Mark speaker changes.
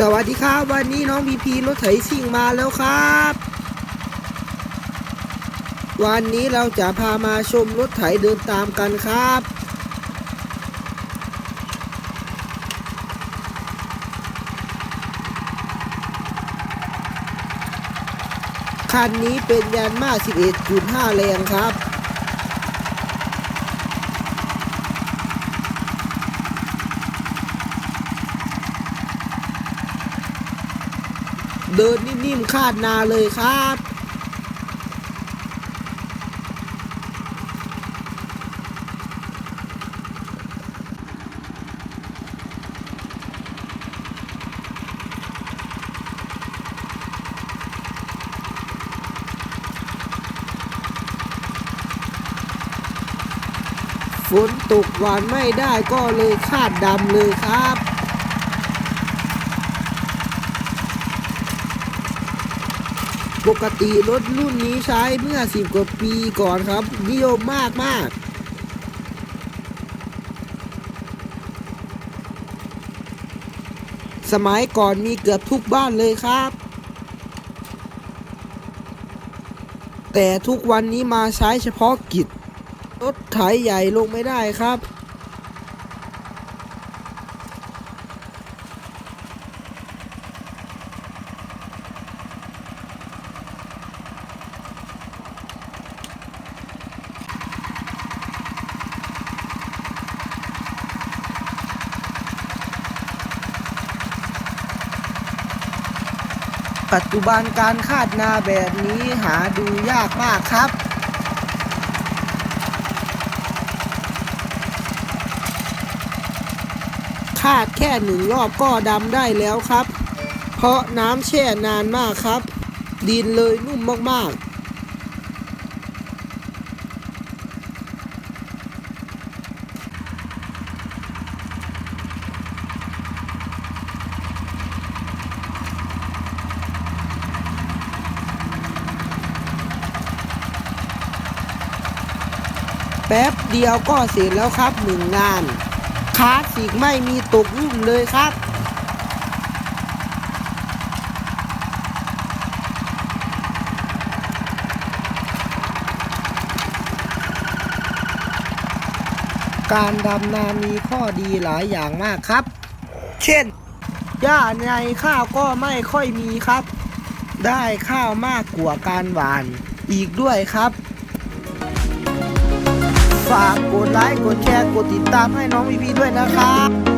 Speaker 1: สวัสดีครับ วันนี้น้องพีพีรถไถซิ่งมาแล้วครับ วันนี้เราจะพามาชมรถไถเดินตามกันครับ คันนี้เป็นยานมา 11.5 แรงครับ เดินนิ่มๆคาดนาเลยครับฝนตกหวานไม่ได้ก็เลยคาดดำเลยครับ ปกติรถรุ่นนี้ใช้เมื่อ 10 กว่าปีก่อนครับ นิยมมากมากสมัยก่อนมีเกือบทุกบ้านเลยครับ แต่ทุกวันนี้มาใช้เฉพาะกิจ รถไถใหญ่ลงไม่ได้ครับ ปัจจุบันการคาดนาแบบนี้หาดูยากมากครับ คาดแค่หนึ่งรอบก็ดำได้แล้วครับ เพราะน้ำแช่นานมากครับ ดินเลยนุ่มมากๆ แป๊บเดียวก็เสร็จแล้วครับหนึ่งงานคลาสสิกไม่มีตกรุ่นเลยครับ การดำนามีข้อดีหลายอย่างมากครับ เช่นหญ้าในข้าวก็ไม่ค่อยมีครับ ได้ข้าวมากกว่าการหวานอีกด้วยครับ ฝากกดไลค์กดแชร์กดติดตามให้น้องพีพีด้วยนะครับ